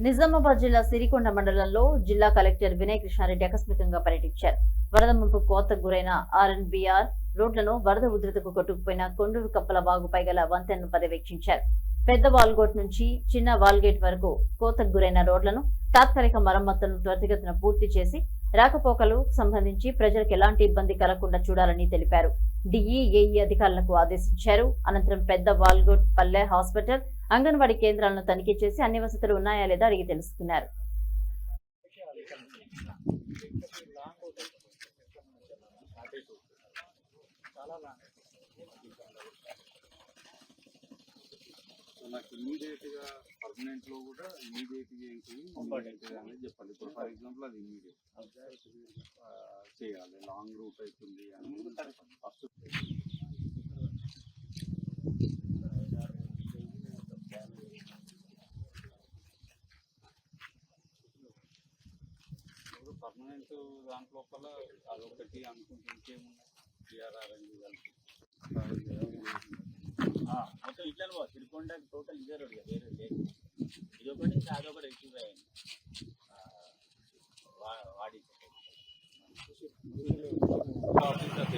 నిజామాబాద్ జిల్లా సిరికొండ మండలంలో జిల్లా కలెక్టర్ వినయ్ కృష్ణారెడ్డి ఆకస్మికంగా పర్యటించారు. వరద ముంపు కోతకు గురైన ఆర్ఎన్బిఆర్ రోడ్లను వరద ఉధృతకు కొట్టుకుపోయిన కొండూరు కప్పల వాగుపై గల వంతెనను పర్యవేక్షించారు. పెద్ద వాల్గోట్ నుంచి చిన్న వాల్గేట్ వరకు కోతకు గురైన రోడ్లను తాత్కాలిక మరమ్మతులను త్వరితగతిన పూర్తి చేసి రాకపోకలకు సంబంధించి ప్రజలకు ఎలాంటి ఇబ్బంది కలగకుండా చూడాలని తెలిపారు. డిఈఏఈ అధికారులకు ఆదేశించారు. అనంతరం పెద్ద వాల్గోట్ పల్లె హాస్పిటల్ అంగన్వాడీ కేంద్రాలను తనిఖీ చేసి అన్ని వసతులు ఉన్నాయా లేదా అడిగి తెలుసుకున్నారు. నాకు ఇమీడియట్గా పర్మనెంట్లో కూడా ఇమీడియట్గా ఏంటి? ఇమీడియట్గా అనేది చెప్పాలి. ఇప్పుడు ఫర్ ఎగ్జాంపుల్ అది ఇమీడియట్ చేయాలి. లాంగ్ రూట్ అవుతుంది అని ఫస్ట్ ఇప్పుడు పర్మనెంట్ దాంట్లోపల అదొకటి అనుకుంటే ఇంకేమున్నాయి? టీఆర్ఆర్ అని కలిపి పో టోటల్ ఇదే రోడ్ ఇక వేరే లేదు ఇది ఒకటి ఇంకా అదొకటి ఎక్కువ అయింది. వాడి ఆఫీసర్